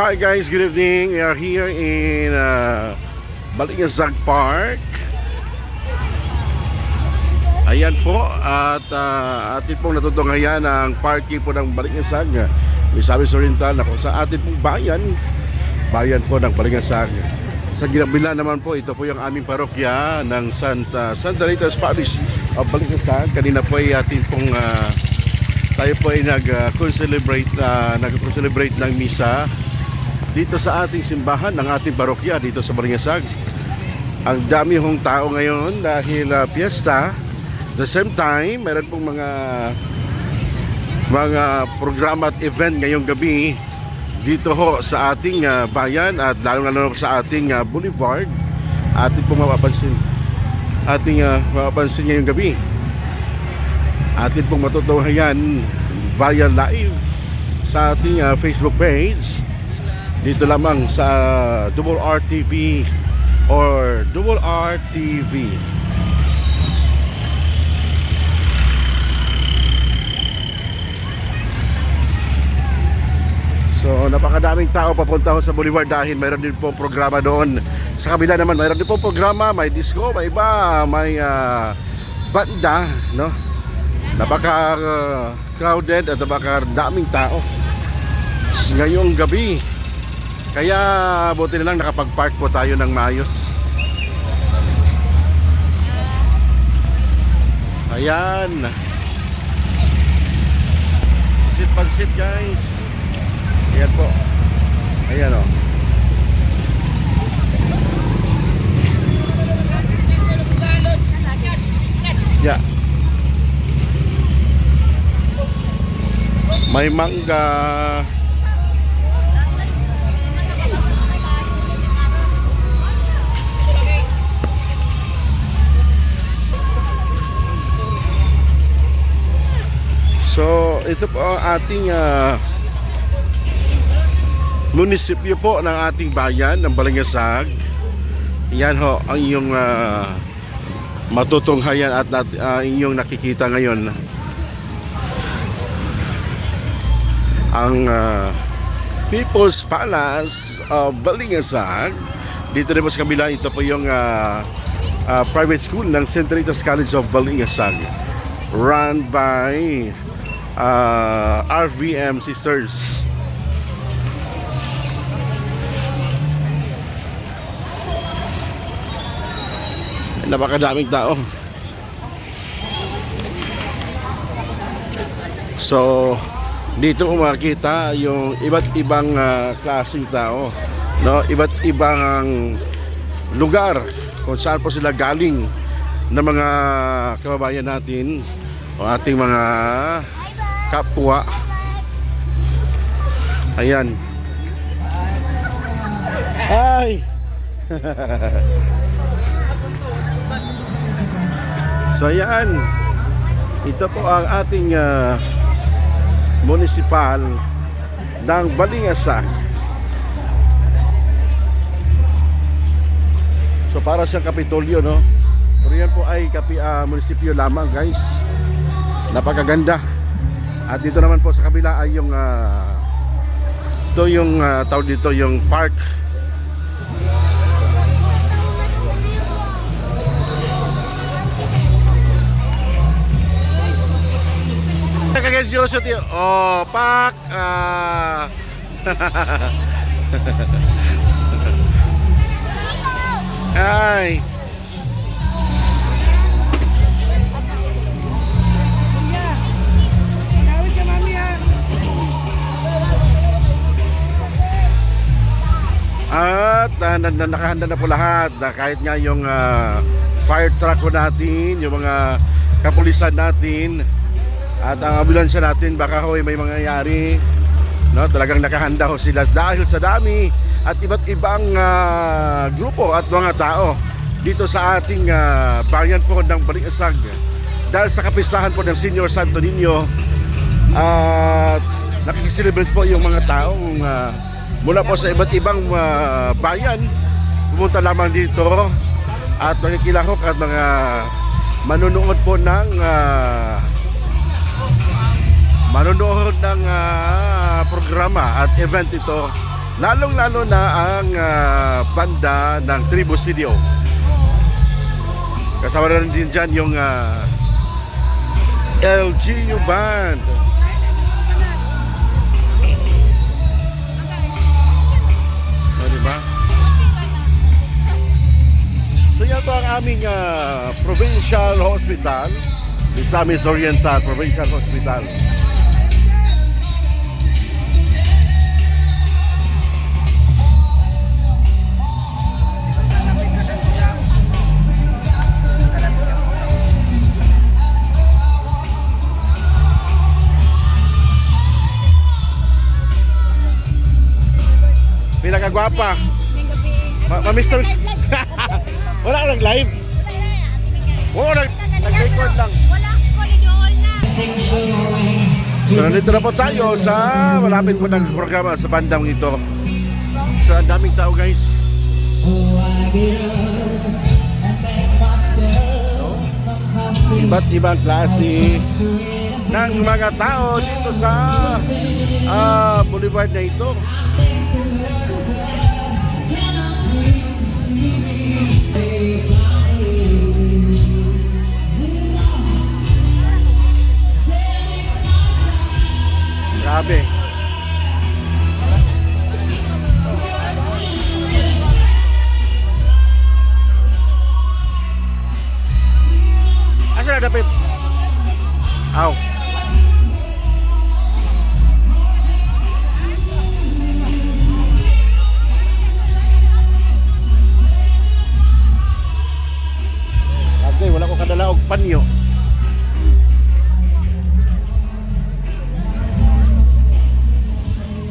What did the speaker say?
Hi guys, good evening. We are here in uh, Balingasag Park. Ayan po at uh, atin pong natutunghayan ang parking po ng Balingasag. Misamis Oriental na kung sa atin pong bayan, bayan po ng Balingasag. Sa ginabila naman po, ito po yung aming parokya ng Santa Santa Rita's Parish of Balingasag. Kanina po ay atin pong uh, tayo po ay nag-celebrate uh, nag-celebrate ng misa dito sa ating simbahan ng ating parokya dito sa Balingasag. Ang dami hong tao ngayon dahil uh, piyesta. The same time, meron pong mga mga programa at event ngayong gabi dito ho sa ating uh, bayan at lalo lalo sa ating uh, boulevard. Ating pong mapapansin ating uh, mapapansin ngayong gabi atin pong matutuhayan via live sa ating uh, Facebook page dito lamang sa Double R TV or Double R TV So napakadaming tao papunta sa Boulevard dahil mayroon din po programa doon. Sa kabila naman mayroon din po programa, may disco, may iba, may uh, banda, no? Napaka uh, crowded at napaka daming tao ngayong gabi. Kaya buti na lang nakapag-park po tayo ng maayos. Ayan. Sit pag sit guys. Ayan po. Ayan oh. o. Yeah. May mangga. So, ito po ang ating ah, munisipyo po ng ating bayan ng Balingasag. Yan ho ang inyong ah, matutunghayan at ah, inyong nakikita ngayon. Ang ah, People's Palace of Balingasag. Dito rin po sa kabila, ito po yung ah, ah, private school ng St. College of Balingasag. Run by uh, RVM Sisters. Napakadaming tao. So, dito mo makikita yung iba't ibang uh, klaseng tao. No? Iba't ibang lugar kung saan po sila galing ng mga kababayan natin o ating mga kapwa. Ayan. Hi! so ayan. Ito po ang ating ah, municipal ng Balingasa. So para siyang kapitolyo, no? Pero yan po ay kapi, ah, munisipyo lamang, guys. Napakaganda. At dito naman po sa kabila ay yung ah, ito yung uh, tawag dito yung park. Si Joseph yun. Oh, pak. ah. Ay. Na, na, nakahanda na po lahat. Na kahit nga yung ah, fire truck natin, yung mga kapulisan natin at ang ambulansya natin baka hoy may mangyayari. No talagang nakahanda ho sila dahil sa dami at iba't ibang ah, grupo at mga tao dito sa ating ah, bayan po ng Balingasag dahil sa kapistahan po ng Senior Santo Niño at nakikiselebrate po yung mga taong ah, mula po sa iba't ibang ah, bayan pumunta lamang dito at nakikilahok at mga manunood po ng ah, manonood ng ah, programa at event ito Lalong-lalo na ang ah, banda ng Tribu Studio. Kasama na rin din dyan yung ah, LGU Band. Aming ah, provincial hospital, Misamis Oriental Provincial Hospital. Pinakagwapa. Ma- ma- Mr. Wala ka nag-live? Oo, nag- nag-record lang. Wala ko idol na. So nandito na po tayo sa malapit po ng programa sa bandang ito. So ang daming tao guys. Iba't ibang klase ng mga tao dito sa ah, boulevard na ito.